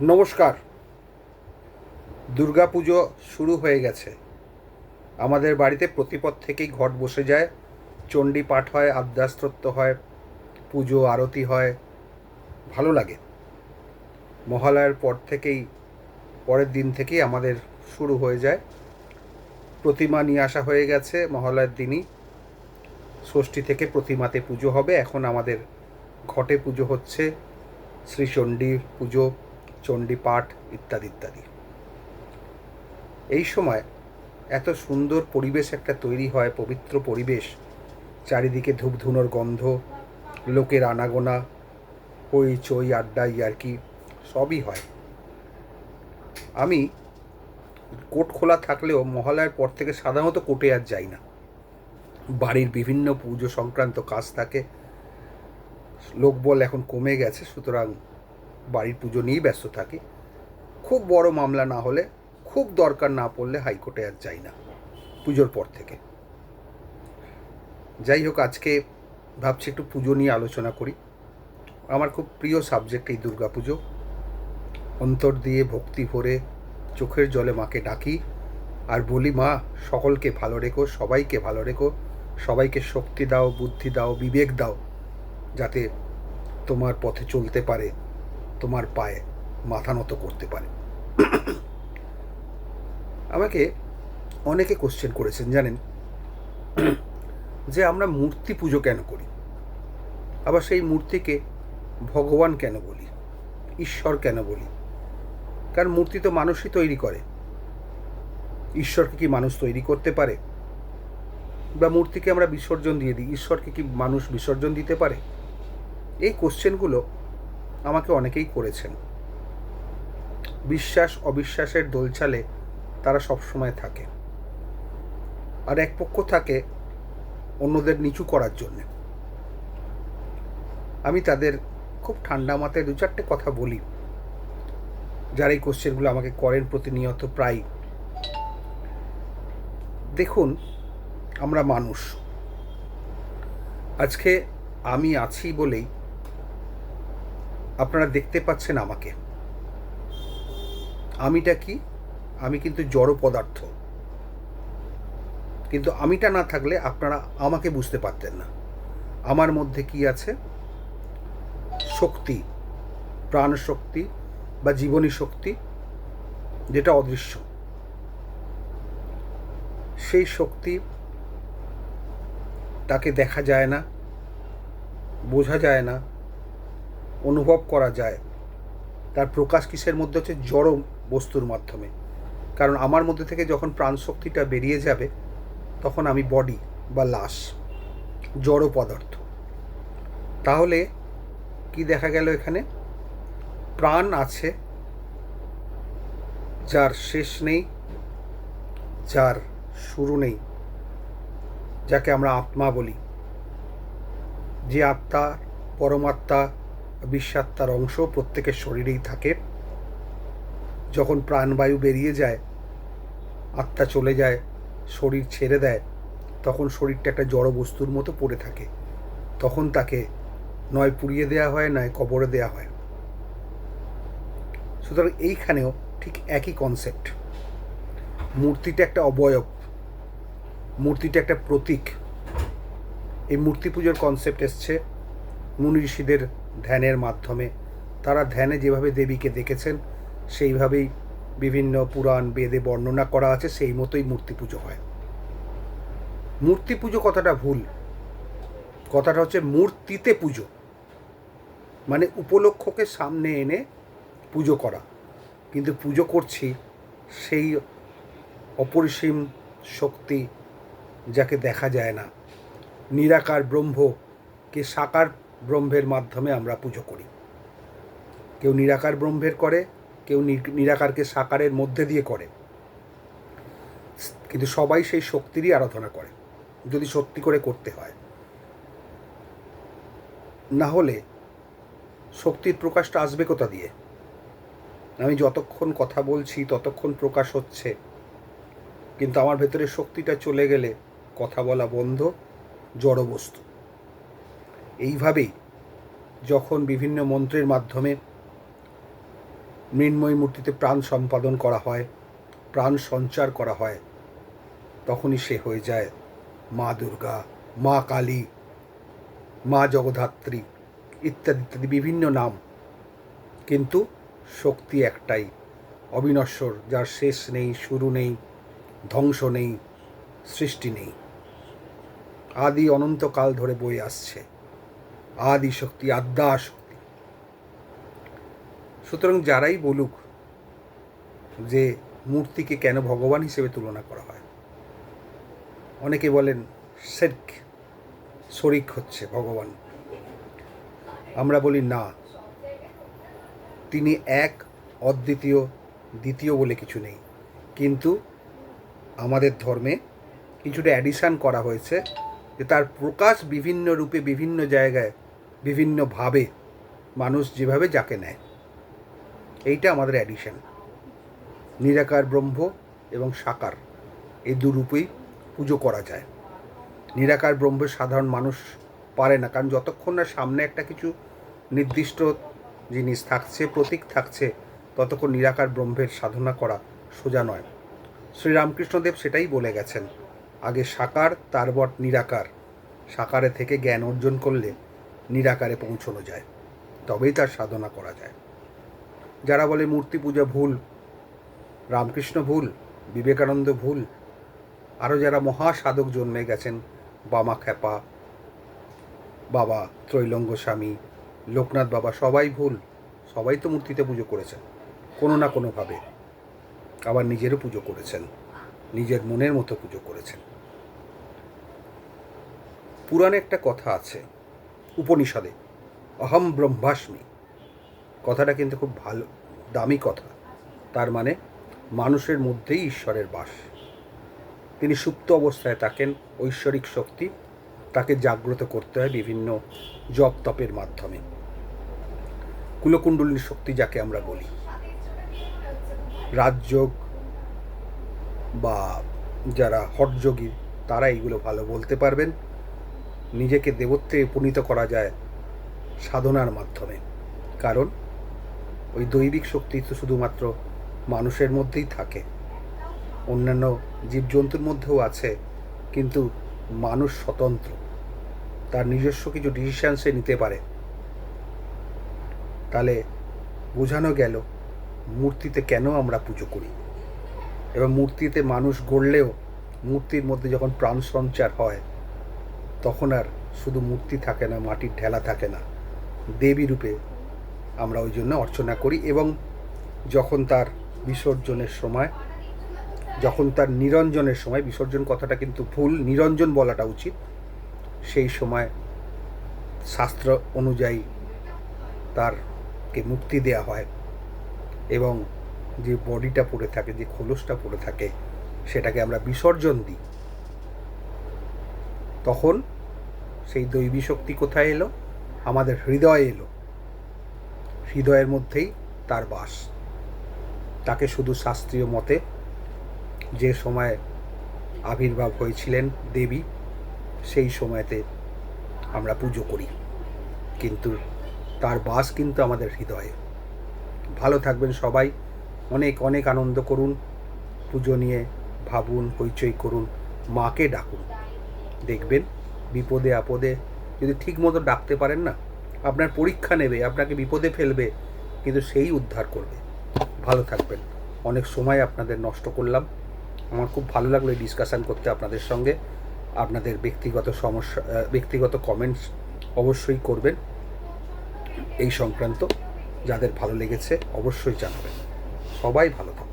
নমস্কার। দুর্গাপুজো শুরু হয়ে গেছে। আমাদের বাড়িতে প্রতিপদ থেকেই ঘট বসে যায়। চণ্ডী পাঠ হয় আদ্যাস্তত্ব হয়, পুজো, আরতি হয়। ভালো লাগে। মহালয়ার পর থেকেই, পরের দিন থেকেই আমাদের শুরু হয়ে যায়। প্রতিমা নিয়ে আসা হয়ে গেছে মহালয়ার দিনই। ষষ্ঠী থেকে প্রতিমাতে পুজো হবে। এখন আমাদের ঘটে পুজো হচ্ছে শ্রী চণ্ডী পুজো। চণ্ডী পাঠ ইত্যাদি ইত্যাদি। এই সময় এত সুন্দর পরিবেশ একটা তৈরি হয়, পবিত্র পরিবেশ, চারিদিকে ধূপধুনোর গন্ধ, লোকের আনাগোনা, হই চই, আড্ডা, ইয়ার্কি, সবই হয়। আমি কোর্ট খোলা থাকলেও মহালয়ার পর থেকে সাধারণত কোর্টে আর যাই না। বাড়ির বিভিন্ন পুজো সংক্রান্ত কাজ থাকে, লোকবল এখন কমে গেছে, সুতরাং বাড়ির পুজো নিয়েই ব্যস্ত থাকি। খুব বড় মামলা না হলে, খুব দরকার না পড়লে হাইকোর্টে আর যাই না, পুজোর পর থেকে। যাই হোক, আজকে ভাবছি একটু পুজো নিয়ে আলোচনা করি। আমার খুব প্রিয় সাবজেক্ট এই দুর্গা পুজো অন্তর দিয়ে ভক্তি ভরে চোখের জলে মাকে ডাকি আর বলি, মা, সকলকে ভালো রেখো, সবাইকে ভালো রেখো, সবাইকে শক্তি দাও, বুদ্ধি দাও, বিবেক দাও, যাতে তোমার পথে চলতে পারে। তোমার পায়ে মাথা নত করতে পারে। আমাকে অনেকে কোশ্চেন করেছেন, জানেন? যে আমরা মূর্তি পুজো কেন করি? আবার সেই মূর্তিকে ভগবান কেন বলি? ঈশ্বর কেন বলি? কারণ মূর্তি তো মানুষই তৈরি করে। ঈশ্বরকে কি মানুষ তৈরি করতে পারে? বা মূর্তিকে আমরা বিসর্জন দিয়ে দিই, ঈশ্বরকে কি মানুষ বিসর্জন দিতে পারে? এই কোশ্চেনগুলো আমাকে অনেকেই করেছেন। বিশ্বাস, অবিশ্বাসের দোলচালে তারা সবসময় থাকে। আর এক পক্ষ থাকে অন্যদের নিচু করার জন্যে। আমি তাদের খুব ঠান্ডা মাথায় দু চারটে কথা বলি। যারা এই কোশ্চেনগুলো আমাকে করেন প্রতিনিয়ত প্রায় দেখুন, আমরা মানুষ। আজকে আমি আছি বলেই আপনারা দেখতে পাচ্ছেন আমাকে। আমিটা কি? আমি কিন্তু জড় পদার্থ। কিন্তু আমিটা না থাকলে আপনারা আমাকে বুঝতে পারতেন না। আমার মধ্যে কি আছে? শক্তি প্রাণ শক্তি বা জীবনী শক্তি, যেটা অদৃশ্য। সেই শক্তি তাকে দেখা যায় না, বোঝা যায় না অনুভব করা যায়, তার প্রকাশ কিসের মধ্যে হচ্ছে জড় বস্তুর মাধ্যমে। কারণ আমার মধ্যে থেকে যখন প্রাণ শক্তিটা বেরিয়ে যাবে, তখন আমি বডি বা লাশ, জড় পদার্থ। তাহলে কি দেখা গেল এখানে? প্রাণ আছে যার শেষ নেই, যার শুরু নেই, যাকে আমরা আত্মা বলি। যে আত্মা পরমাত্মা বিশ্বাত্মার অংশ প্রত্যেকের শরীরেই থাকে। যখন প্রাণবায়ু বেরিয়ে যায়, আত্মা চলে যায়, শরীর ছেড়ে দেয়, তখন শরীরটা একটা জড় বস্তুর মতো পড়ে থাকে। তখন তাকে নয় পুড়িয়ে দেওয়া হয়, নয় কবরে দেওয়া হয়। সুতরাং এইখানেও ঠিক একই কনসেপ্ট মূর্তিটা একটা অবয়ব, মূর্তিটা একটা প্রতীক। এই মূর্তি পুজোর কনসেপ্ট এসছে মুনি ঋষিদের ধ্যানের মাধ্যমে। তারা ধ্যানে যেভাবে দেবীকে দেখেছেন, সেইভাবেই বিভিন্ন পুরাণ, বেদে বর্ণনা করা আছে, সেই মতোই মূর্তি পুজো হয়। মূর্তি পুজো কথাটা ভুল? কথাটা হচ্ছে মূর্তিতে পুজো। মানে উপলক্ষকে সামনে এনে পুজো করা। কিন্তু পুজো করছি, সেই অপরিসীম শক্তি যাকে দেখা যায় না। নিরাকার ব্রহ্মকে সাকার ব্রহ্মের মাধ্যমে আমরা পুজো করি। কেউ নিরাকার ব্রহ্মের করে, কেউ নিরাকারকে সাকারের মধ্যে দিয়ে করে। কিন্তু সবাই সেই শক্তিরই আরাধনা করে, যদি সত্যি করে করতে হয়। না হলে শক্তির প্রকাশটা আসবে কোথা দিয়ে? আমি যতক্ষণ কথা বলছি, ততক্ষণ প্রকাশ হচ্ছে। কিন্তু আমার ভেতরে শক্তিটা চলে গেলে কথা বলা বন্ধ, জড়বস্তু। এইভাবেই যখন বিভিন্ন মন্ত্রের মাধ্যমে মৃন্ময়ী মূর্তিতে প্রাণ সম্পাদন করা হয়, প্রাণ সঞ্চার করা হয়, তখনই সে হয়ে যায় মা দুর্গা, মা কালী, মা জগধাত্রী ইত্যাদি ইত্যাদি বিভিন্ন নাম। কিন্তু শক্তি একটাই, অবিনশ্বর, যার শেষ নেই, শুরু নেই, ধ্বংস নেই, সৃষ্টি নেই। আদি অনন্তকাল ধরে বয়ে আসছে। আদি শক্তি আদ্যা শক্তি সুতরাং যারাই বলুক যে মূর্তিকে কেন ভগবান হিসেবে তুলনা করা হয়। অনেকে বলেন সেরক শরিক হচ্ছে ভগবান। আমরা বলি, না। তিনি এক, অদ্বিতীয়, দ্বিতীয় বলে কিছু নেই। কিন্তু আমাদের ধর্মে কিছুটা অ্যাডিশান করা হয়েছে যে তার প্রকাশ বিভিন্ন রূপে বিভিন্ন জায়গায় বিভিন্নভাবে মানুষ যেভাবে যাকে নেয়। এইটা আমাদের অ্যাডিশন নিরাকার ব্রহ্ম এবং সাকার, এই দুরূপেই পুজো করা যায়। নিরাকার ব্রহ্ম সাধারণ মানুষ পারে না, কারণ যতক্ষণ না সামনে একটা কিছু নির্দিষ্ট জিনিস থাকছে, প্রতীক থাকছে, ততক্ষণ নিরাকার ব্রহ্মের সাধনা করা সোজা নয়। শ্রীরামকৃষ্ণদেব সেটাই বলে গেছেন, আগে সাকার, তারপর নিরাকার। সাকারে থেকে জ্ঞান অর্জন করলে নিরাকারে পৌঁছানো যায়, তবেই তার সাধনা করা যায়। যারা বলে মূর্তি পূজা ভুল, রামকৃষ্ণ ভুল, বিবেকানন্দ ভুল আরও যারা মহা সাধক জন্মে গেছেন, বামা খ্যাপা, বাবা ত্রৈলঙ্গ স্বামী, লোকনাথ বাবা সবাই ভুল, সবাই তো মূর্তিতে পুজো করেছেন, কোনো না কোনোভাবে। আবার নিজেরও পুজো করেছেন, নিজের মনের মতো পুজো করেছেন। পুরাণে একটা কথা আছে উপনিষদে। অহম ব্রহ্মাস্মি। কথাটা কিন্তু খুব ভালো, দামি কথা। তার মানে মানুষের মধ্যেই ঈশ্বরের বাস। তিনি সুপ্ত অবস্থায় থাকেন, ঐশ্বরিক শক্তি তাকে জাগ্রত করতে হয় বিভিন্ন জপ তপের মাধ্যমে। কুলকুণ্ডলিনী শক্তি যাকে আমরা বলি। রাজযোগ বা যারা হটযোগী তারা এইগুলো ভালো বলতে পারবেন। নিজেকে দেবত্বে উপনীত করা যায় সাধনার মাধ্যমে। কারণ, ওই দৈবিক শক্তি তো শুধুমাত্র মানুষের মধ্যেই থাকে। অন্যান্য জীবজন্তুর মধ্যেও আছে, কিন্তু মানুষ স্বতন্ত্র। তার নিজস্ব কিছু ডিসিশান সে নিতে পারে। তাহলে বোঝানো গেল, মূর্তিতে কেন আমরা পুজো করি? এবং মূর্তিতে মানুষ গড়লেও মূর্তির মধ্যে যখন প্রাণ সঞ্চার হয় তখন আর শুধু মূর্তি থাকে না, মাটির ঢেলা থাকে না। দেবী রূপে আমরা ওই জন্য অর্চনা করি এবং যখন তার বিসর্জনের সময়, যখন তার নিরঞ্জনের সময়, বিসর্জন কথাটা কিন্তু ভুল, নিরঞ্জন বলাটা উচিত, সেই সময় শাস্ত্র অনুযায়ী তারকে মুক্তি দেয়া হয় এবং যে বডিটা পড়ে থাকে, যে খোলসটা পড়ে থাকে, সেটাকে আমরা বিসর্জন দিই। তখন সেই দৈবী শক্তি কোথায় এলো? আমাদের হৃদয়ে এলো। হৃদয়ের মধ্যেই তার বাস। তাকে শুধু শাস্ত্রীয় মতে যে সময় আবির্ভাব হয়েছিলেন দেবী, সেই সময়তে আমরা পুজো করি। কিন্তু তার বাস কিন্তু আমাদের হৃদয়ে। ভালো থাকবেন সবাই। অনেক অনেক আনন্দ করুন। পুজো নিয়ে ভাবুন, হইচই করুন। মাকে ডাকুন। দেখবেন, বিপদে আপদে। যদি ঠিক মতো ডাকতে পারেন না, আপনার পরীক্ষা নেবে, আপনাকে বিপদে ফেলবে, কিন্তু সেই উদ্ধার করবে। ভালো থাকবেন। অনেক সময় আপনাদের নষ্ট করলাম। আমার খুব ভালো লাগল এই ডিসকাশান করতে আপনাদের সঙ্গে। আপনাদের ব্যক্তিগত সমস্যা ব্যক্তিগত কমেন্টস অবশ্যই করবেন। এই সংক্রান্ত যাদের ভালো লেগেছে, অবশ্যই জানাবেন। সবাই ভালো থাকুন।